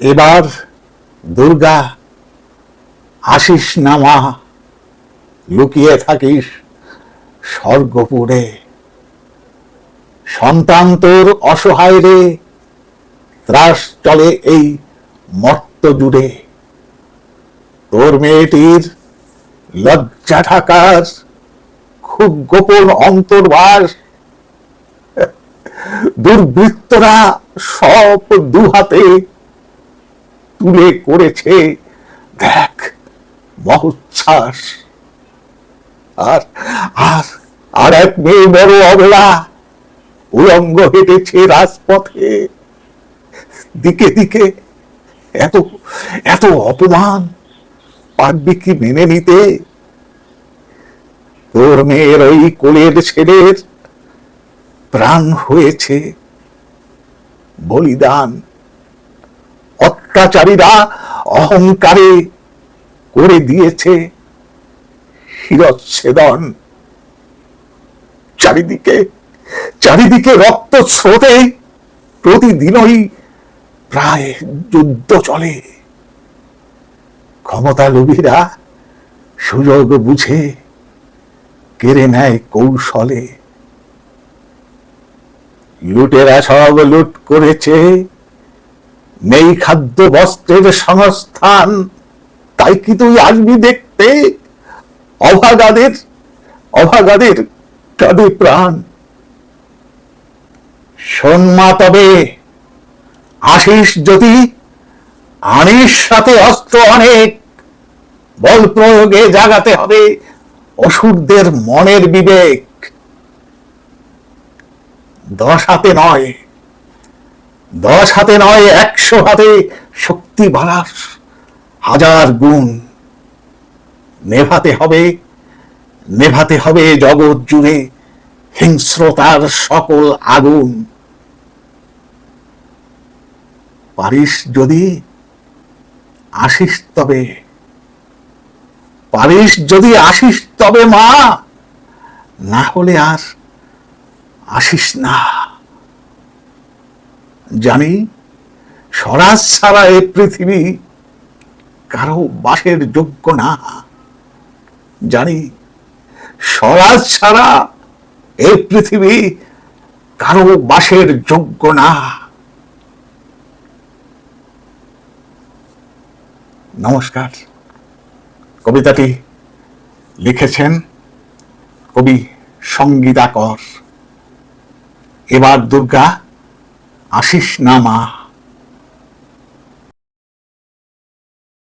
এবার দুর্গা আসিস না মা, লুকিয়ে থাকিস স্বর্গপুরে। সন্তান তোর অসহায় রে, ত্রাস চলে এই মর্ত জুড়ে। তোর মেয়েটির লজ্জা ঢাকার খুব গোপন অন্তর্বাস। দুর্বৃত্তরা সব দুহাতে তুলে করেছে। দেখ, মহোচ্ছ্বাস। আর আর আর এক মেয়ে বড় অবলা উলঙ্গ হেঁটেছে রাজপথে। দিকে দিকে এত এত অপমান পারবি কি মেনে নিতে? তোর মেয়ের ওই কোলের ছেলের প্রাণ হয়েছে। বলিদান অত্যাচারীরা অহংকারে করে দিয়েছে। শিরচ্ছেদন চারিদিকে চারিদিকে রক্ত স্রোতে প্রতিদিনই প্রায় যুদ্ধ চলে। ক্ষমতা লোভীরা সুযোগ বুঝে কেড়ে নেয় কৌশলে। লুটেরা সব লুট করেছে। নেই খাদ্য বস্ত্রের সংস্থান। তাই কি তুই আসবি দেখতে? অভাগাদের অভাগাদের কাঁদে প্রাণ। শোনমা তবে আসিস যদি আনিস সাথে অস্ত্র অনেক, বল প্রয়োগে জাগাতে হবে অসুরদের মনের বিবেক। দশ হাতে নয় দশ হাতে নয়, একশো হাতে শক্তি বাড়াস হাজার গুণ। নেভাতে হবে নেভাতে হবে জগৎ জুড়ে হিংস্রতার সকল আগুন। পারিস যদি, আসিস তবে। পারিস যদি, আসিস তবে মা, না হলে আর আসিস না। জানি স্বরাজ ছাড়া এ পৃথিবী কারও বাসের যোগ্য না। জানি স্বরাজ ছাড়া এ পৃথিবী কারও বাসের যোগ্য না। নমস্কার। কবিতাটি লিখেছেন কবি সঙ্গীতাকর এবার দুর্গা আসিস না মা